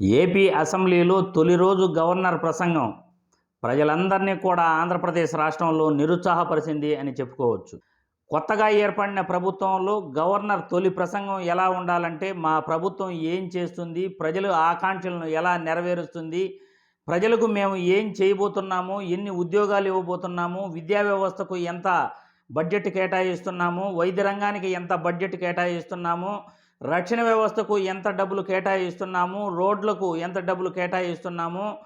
AP అసెంబ్లీలో తొలి రోజు గవర్నర్ ప్రసంగం. ప్రజలందరినీ కూడా ఆంధ్రప్రదేశ్ రాష్ట్రంలో నిరుత్సాహపరిచింది అని చెప్పుకోవచ్చు. కొత్తగా ఏర్పడిన ప్రభుత్వంలో గవర్నర్ తొలి ప్రసంగం ఎలా ఉండాలంటే మా ప్రభుత్వం ఏం చేస్తుంది ప్రజలు ఆకాంక్షలను ఎలా నెరవేరుస్తుంది ప్రజలకు మేము ఏం చేయబోతున్నాము ఎన్ని ఉద్యోగాలు ఇవ్వబోతున్నాము విద్యా వ్యవస్థకు ఎంత బడ్జెట్ కేటాయిస్తున్నాము వైద్య రంగానికి ఎంత బడ్జెట్ కేటాయిస్తున్నాము రక్షణ వ్యవస్థకు ఎంత డబ్బులు కేటాయిస్తున్నాము? రోడ్లకు ఎంత డబ్బులు కేటాయిస్తున్నాము?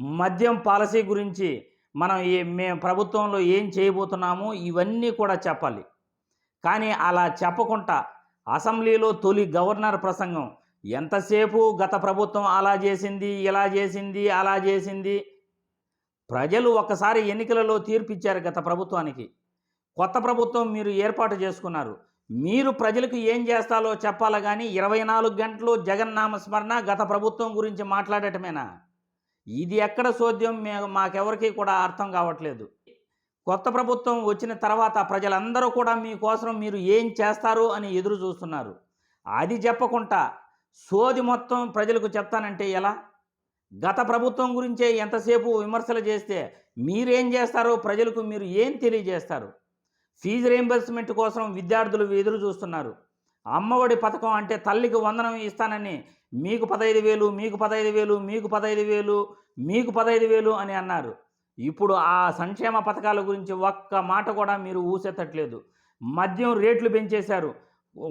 మద్యం పాలసీ గురించి మనం ఏ మేము ప్రభుత్వంలో ఏం చేయబోతున్నాము? ఇవన్నీ కూడా చెప్పాలి. కానీ అలా చెప్పకుండా అసెంబ్లీలో తొలి గవర్నర్ ప్రసంగం ఎంతసేపు గత ప్రభుత్వం అలా చేసింది ఇలా చేసింది అలా చేసింది? ప్రజలు ఒక్కసారి ఎన్నికలలో తీర్పిచ్చారు గత ప్రభుత్వానికి. కొత్త ప్రభుత్వం మీరు ఏర్పాటు చేసుకున్నారు. మీరు ప్రజలకు ఏం చేస్తాలో చెప్పాలి కానీ ఇరవై నాలుగు గంటలు జగన్ నామస్మరణ గత ప్రభుత్వం గురించి మాట్లాడటమేనా? ఇది ఎక్కడ సోద్యం మేము మాకెవరికి కూడా అర్థం కావట్లేదు. కొత్త ప్రభుత్వం వచ్చిన తర్వాత ప్రజలందరూ కూడా మీకోసం మీరు ఏం చేస్తారు అని ఎదురు చూస్తున్నారు. అది చెప్పకుండా సోది మొత్తం ప్రజలకు చెప్తానంటే ఎలా? గత ప్రభుత్వం గురించే ఎంతసేపు విమర్శలు చేస్తే మీరేం చేస్తారో ప్రజలకు మీరు ఏం తెలియజేస్తారు? ఫీజు రీంబర్స్మెంట్ కోసం విద్యార్థులు ఎదురు చూస్తున్నారు. అమ్మఒడి పథకం అంటే తల్లికి వందనం ఇస్తానని మీకు పదహైదు వేలు మీకు పదహైదు వేలు మీకు పదహైదు వేలు మీకు పదహైదు వేలు అని అన్నారు. ఇప్పుడు ఆ సంక్షేమ పథకాల గురించి ఒక్క మాట కూడా మీరు ఊసెత్తట్లేదు. మద్యం రేట్లు పెంచేశారు.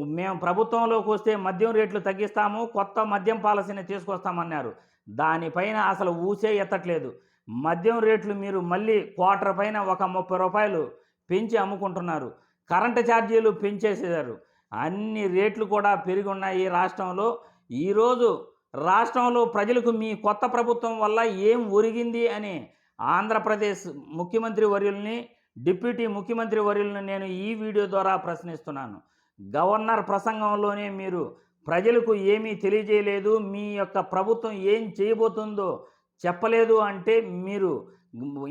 మేము ప్రభుత్వంలోకి వస్తే మద్యం రేట్లు తగ్గిస్తాము కొత్త మద్యం పాలసీని తీసుకొస్తామన్నారు. దానిపైన అసలు ఊసే ఎత్తట్లేదు. మద్యం రేట్లు మీరు మళ్ళీ క్వార్టర్ పైన ఒక ముప్పై రూపాయలు పెంచి అమ్ముకుంటున్నారు. కరెంటు ఛార్జీలు పెంచేసేశారు. అన్ని రేట్లు కూడా పెరిగి ఉన్నాయి రాష్ట్రంలో. ఈరోజు రాష్ట్రంలో ప్రజలకు మీ కొత్త ప్రభుత్వం వల్ల ఏం ఒరిగింది అని ఆంధ్రప్రదేశ్ ముఖ్యమంత్రి వర్యుల్ని డిప్యూటీ ముఖ్యమంత్రి వర్యుల్ని నేను ఈ వీడియో ద్వారా ప్రశ్నిస్తున్నాను. గవర్నర్ ప్రసంగంలోనే మీరు ప్రజలకు ఏమీ తెలియజేయలేదు. మీ యొక్క ప్రభుత్వం ఏం చేయబోతుందో చెప్పలేదు అంటే మీరు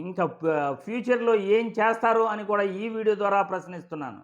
ఇంకా ఫ్యూచర్లో ఏం చేస్తారు అని కూడా ఈ వీడియో ద్వారా ప్రశ్నిస్తున్నాను.